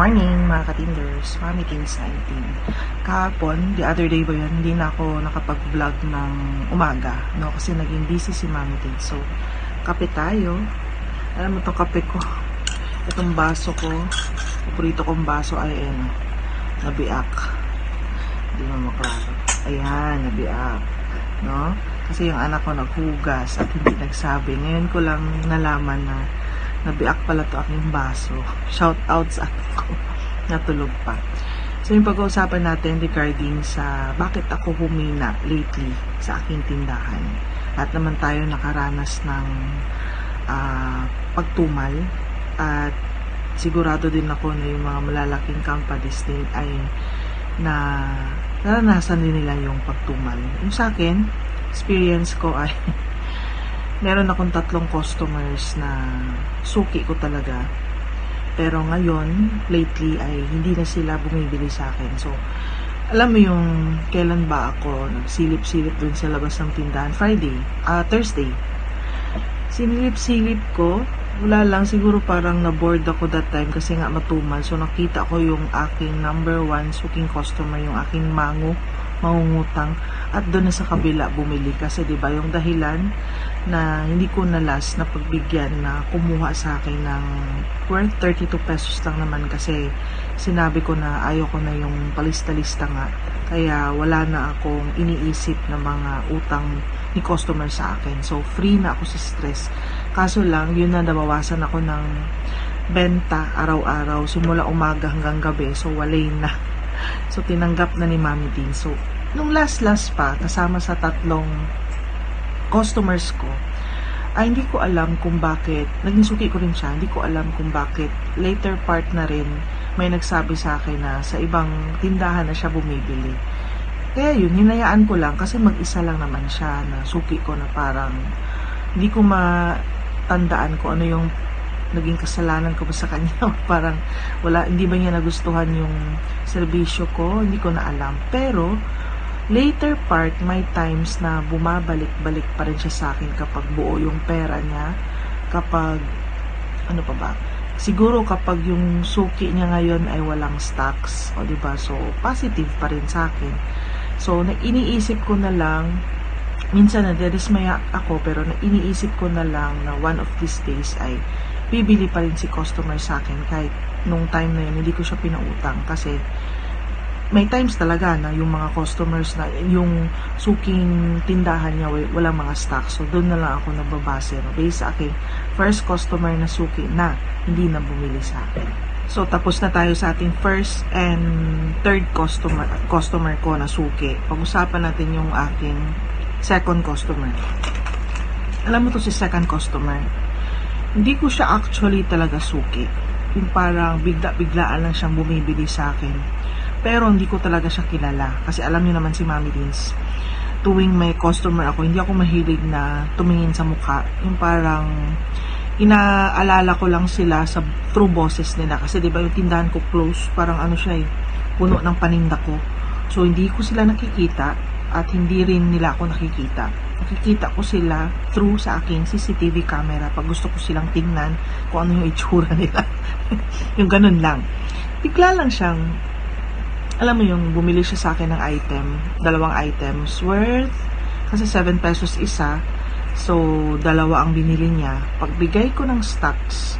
morning mga katinders, Mami Teens 19. Kahapon, the other day ba yun, hindi na ako nakapag-vlog ng umaga, no? Kasi naging busy si Mami Teens. So, kape tayo. Alam mo itong kape ko. Itong baso ko, paborito kong baso ay ano, nabiak. Hindi mo maklaro. Ayan, nabiak. No? Kasi yung anak ko naghugas at hindi nagsabi. Ngayon ko lang nalaman na nabiak pala to aking baso. Shout out sa anak ko. Natulog pa. So yung pag-uusapan natin regarding sa bakit ako humina lately sa aking tindahan. At naman tayo nakaranas ng ah, pagtumal at sigurado din ako na yung mga malalaking companies din ay na naranasan din nila yung pagtumal. Yung sa akin, experience ko ay meron akong tatlong customers na suki ko talaga. Pero ngayon, lately, ay hindi na sila bumibili sa akin. So, alam mo yung kailan ba ako nagsilip-silip dun sa labas ng tindahan? Friday, ah Thursday. Sinilip-silip ko, wala lang, siguro parang na-board ako that time kasi nga matumal. So, nakita ko yung aking number one suking customer, yung aking mango, mangungutang. At doon na sa kabila bumili kasi 'di ba yung dahilan na hindi ko na last na pagbigyan na kumuha sa akin ng worth 32 pesos lang naman kasi sinabi ko na ayaw ko na yung palista-lista nga. Kaya wala na akong iniisip na mga utang ni customer sa akin. So, free na ako sa stress. Kaso lang, yun na nabawasan ako ng benta araw-araw simula umaga hanggang gabi. So, walay na. So, tinanggap na ni Mami Dean. So, nung last-last pa, kasama sa tatlong customers ko, ay hindi ko alam kung bakit, naging suki ko rin siya, hindi ko alam kung bakit later part na rin may nagsabi sa akin na sa ibang tindahan na siya bumibili. Kaya yun, hinayaan ko lang kasi mag-isa lang naman siya na suki ko na parang hindi ko matandaan ko ano yung naging kasalanan ko ba sa kanya. parang wala, hindi ba niya nagustuhan yung serbisyo ko, hindi ko na alam. Pero, later part, may times na bumabalik-balik pa rin siya sa akin kapag buo yung pera niya, kapag, ano pa ba, siguro kapag yung suki niya ngayon ay walang stocks, o ba? So positive pa rin sa akin. So, na iniisip ko na lang, minsan na dedismaya ako, pero na iniisip ko na lang na one of these days ay bibili pa rin si customer sa akin kahit nung time na yun hindi ko siya pinautang kasi may times talaga na yung mga customers na yung suking tindahan niya wa- walang mga stock. So, doon na lang ako nagbabase. No? Based sa aking first customer na suki na hindi na bumili sa akin. So, tapos na tayo sa ating first and third customer customer ko na suki. Pag-usapan natin yung aking second customer. Alam mo to si second customer. Hindi ko siya actually talaga suki. Yung parang bigla-biglaan lang siyang bumibili sa akin pero hindi ko talaga siya kilala. Kasi alam niyo naman si Mami Beans, tuwing may customer ako, hindi ako mahilig na tumingin sa mukha. Yung parang inaalala ko lang sila sa true bosses nila. Kasi 'di ba yung tindahan ko close, parang ano siya eh, puno ng paninda ko. So hindi ko sila nakikita at hindi rin nila ako nakikita. Nakikita ko sila through sa aking CCTV camera pag gusto ko silang tingnan kung ano yung itsura nila. yung ganun lang. Bigla lang siyang alam mo yung bumili siya sa akin ng item, dalawang items worth kasi 7 pesos isa. So, dalawa ang binili niya. Pagbigay ko ng stocks,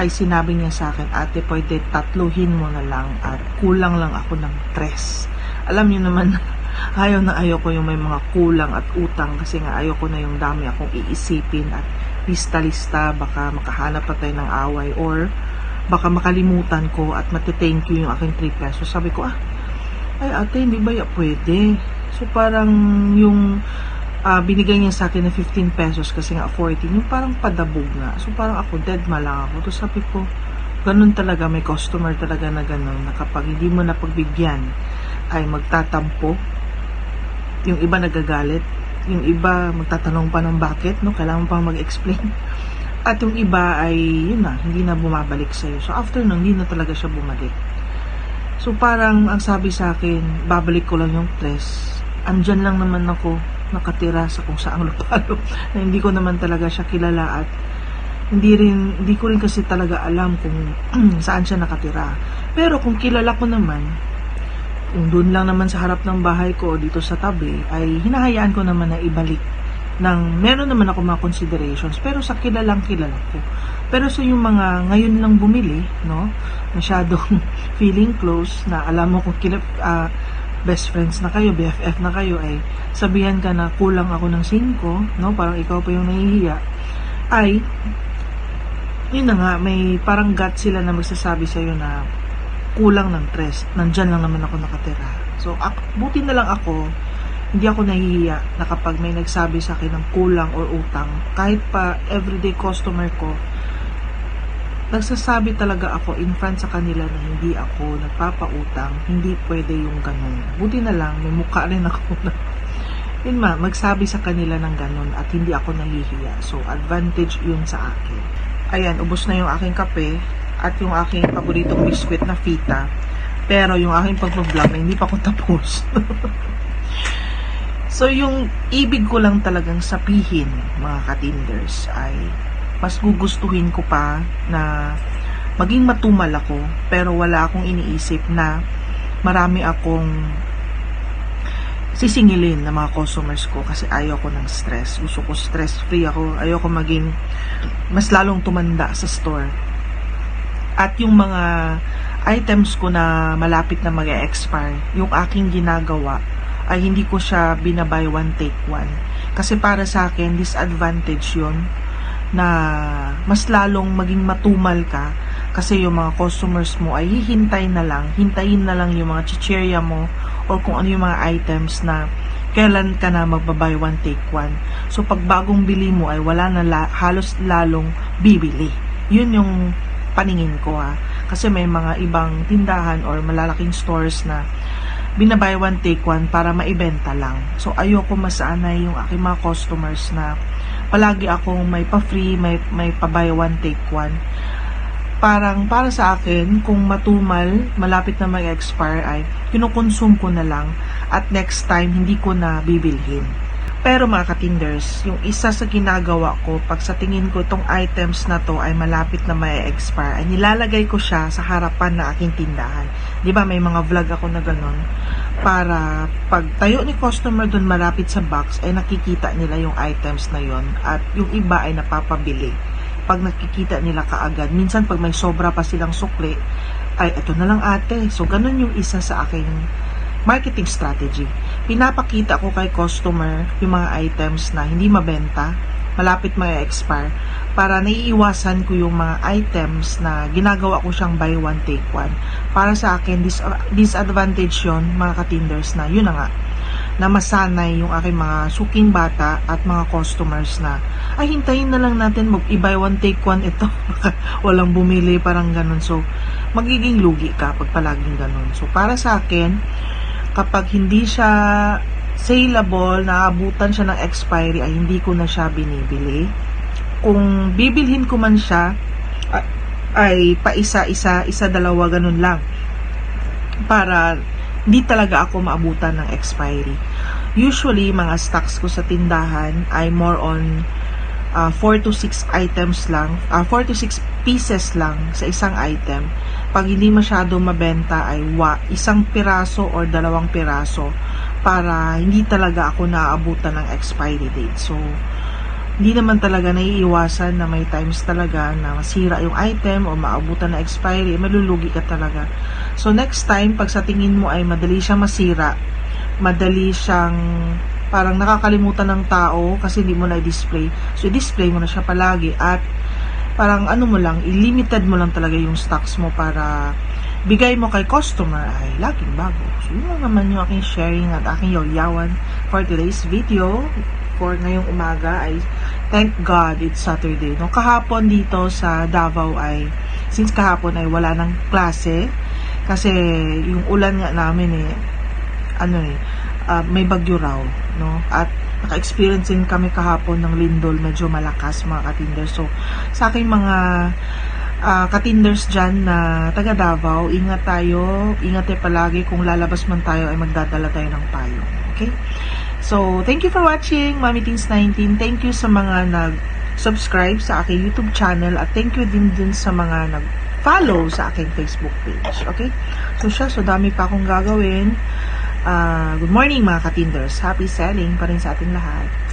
ay sinabi niya sa akin, ate, pwede tatluhin mo na lang at kulang lang ako ng tres. Alam niyo naman, ayaw na ayaw ko yung may mga kulang at utang kasi nga ayaw ko na yung dami akong iisipin at lista-lista, baka makahanap pa tayo ng away or baka makalimutan ko at matithank you yung aking 3 pesos. Sabi ko, ah, ay ate, hindi ba ya pwede? So parang yung ah, binigay niya sa akin na 15 pesos kasi nga 14, yung parang padabog nga. So parang ako, dead ma lang ako. Tapos sabi ko, ganun talaga, may customer talaga na ganun, na kapag hindi mo na pagbigyan, ay magtatampo. Yung iba nagagalit, yung iba magtatanong pa ng bakit, no? Kailangan pa mag-explain. At yung iba ay, yun na, hindi na bumabalik sa'yo. So after nun, hindi na talaga siya bumalik. So parang ang sabi sa akin, babalik ko lang yung tres. Andyan lang naman ako nakatira sa kung saang lupalo na hindi ko naman talaga siya kilala at hindi rin hindi ko rin kasi talaga alam kung saan siya nakatira. Pero kung kilala ko naman, kung doon lang naman sa harap ng bahay ko dito sa tabi, ay hinahayaan ko naman na ibalik ng meron naman ako mga considerations pero sa kilalang kilala ko. Pero sa yung mga ngayon lang bumili, no, masyadong feeling close na alam mo kung kila, ah, best friends na kayo, BFF na kayo, ay sabihan ka na kulang ako ng 5, no, parang ikaw pa yung nahihiya, ay, yun na nga, may parang gut sila na magsasabi sa'yo na kulang ng tres. Nandyan lang naman ako nakatira. So, ak- buti na lang ako, hindi ako nahihiya na kapag may nagsabi sa akin ng kulang or utang, kahit pa everyday customer ko, nagsasabi talaga ako in front sa kanila na hindi ako nagpapautang, hindi pwede yung ganun. Buti na lang, may mukha rin ako na yun ma, magsabi sa kanila ng ganun at hindi ako nahihiya. So, advantage yun sa akin. Ayan, ubos na yung aking kape at yung aking paboritong biskwit na fita. Pero yung aking pag-vlog hindi pa ako tapos. so, yung ibig ko lang talagang sabihin, mga katinders, ay mas gugustuhin ko pa na maging matumal ako pero wala akong iniisip na marami akong sisingilin ng mga customers ko kasi ayaw ko ng stress. Gusto ko stress-free ako. Ayaw ko maging mas lalong tumanda sa store. At yung mga items ko na malapit na mag-expire, yung aking ginagawa ay hindi ko siya binabay one take one. Kasi para sa akin, disadvantage yon na mas lalong maging matumal ka kasi yung mga customers mo ay hihintay na lang, hintayin na lang yung mga chichirya mo or kung ano yung mga items na kailan ka na magbabay one take one. So pag bagong bili mo ay wala na la, halos lalong bibili. Yun yung paningin ko ha. Kasi may mga ibang tindahan or malalaking stores na binabay one take one para maibenta lang. So ayoko masanay yung aking mga customers na palagi akong may pa-free, may, may pa-buy one take one. Parang para sa akin, kung matumal, malapit na mag-expire ay kinukonsume ko na lang at next time hindi ko na bibilhin. Pero mga katinders, yung isa sa ginagawa ko, pag sa tingin ko itong items na to ay malapit na may expire, ay nilalagay ko siya sa harapan na aking tindahan. Di ba may mga vlog ako na ganun? Para pag tayo ni customer dun malapit sa box, ay nakikita nila yung items na yon at yung iba ay napapabili. Pag nakikita nila kaagad, minsan pag may sobra pa silang sukli, ay eto na lang ate. So ganun yung isa sa aking marketing strategy. Pinapakita ko kay customer yung mga items na hindi mabenta, malapit may expire para naiiwasan ko yung mga items na ginagawa ko siyang buy one take one. Para sa akin, dis disadvantage yon mga katinders na yun na nga na masanay yung aking mga suking bata at mga customers na ay hintayin na lang natin mag i-buy one take one ito walang bumili parang ganun so magiging lugi ka pag palaging ganun so para sa akin kapag hindi siya saleable, naabutan siya ng expiry, ay hindi ko na siya binibili. Kung bibilhin ko man siya, ay pa isa, isa, isa, dalawa, ganun lang. Para hindi talaga ako maabutan ng expiry. Usually, mga stocks ko sa tindahan ay more on 4 to 6 items lang, 4 to 6 pieces lang sa isang item. Pag hindi masyado mabenta ay wa, isang piraso or dalawang piraso para hindi talaga ako naaabutan ng expiry date. So, hindi naman talaga naiiwasan na may times talaga na masira yung item o maabutan na expiry, malulugi ka talaga. So, next time, pag sa tingin mo ay madali siyang masira, madali siyang parang nakakalimutan ng tao kasi hindi mo na i-display. So, i-display mo na siya palagi at parang ano mo lang, i-limited mo lang talaga yung stocks mo para bigay mo kay customer ay laging bago. So, yun lang naman yung aking sharing at aking yaw-yawan for today's video. For ngayong umaga ay thank God it's Saturday. No, kahapon dito sa Davao ay since kahapon ay wala ng klase kasi yung ulan nga namin eh ano eh uh, may bagyo raw no at naka-experience din kami kahapon ng lindol medyo malakas mga katinders so sa aking mga uh, katinders dyan na taga Davao ingat tayo ingat tayo palagi kung lalabas man tayo ay magdadala tayo ng payong okay so thank you for watching Mami Teens 19 thank you sa mga nag subscribe sa aking YouTube channel at thank you din dun sa mga nag follow sa aking Facebook page. Okay? So siya, so dami pa akong gagawin. Ah, good morning mga katinders. Happy selling pa rin sa ating lahat.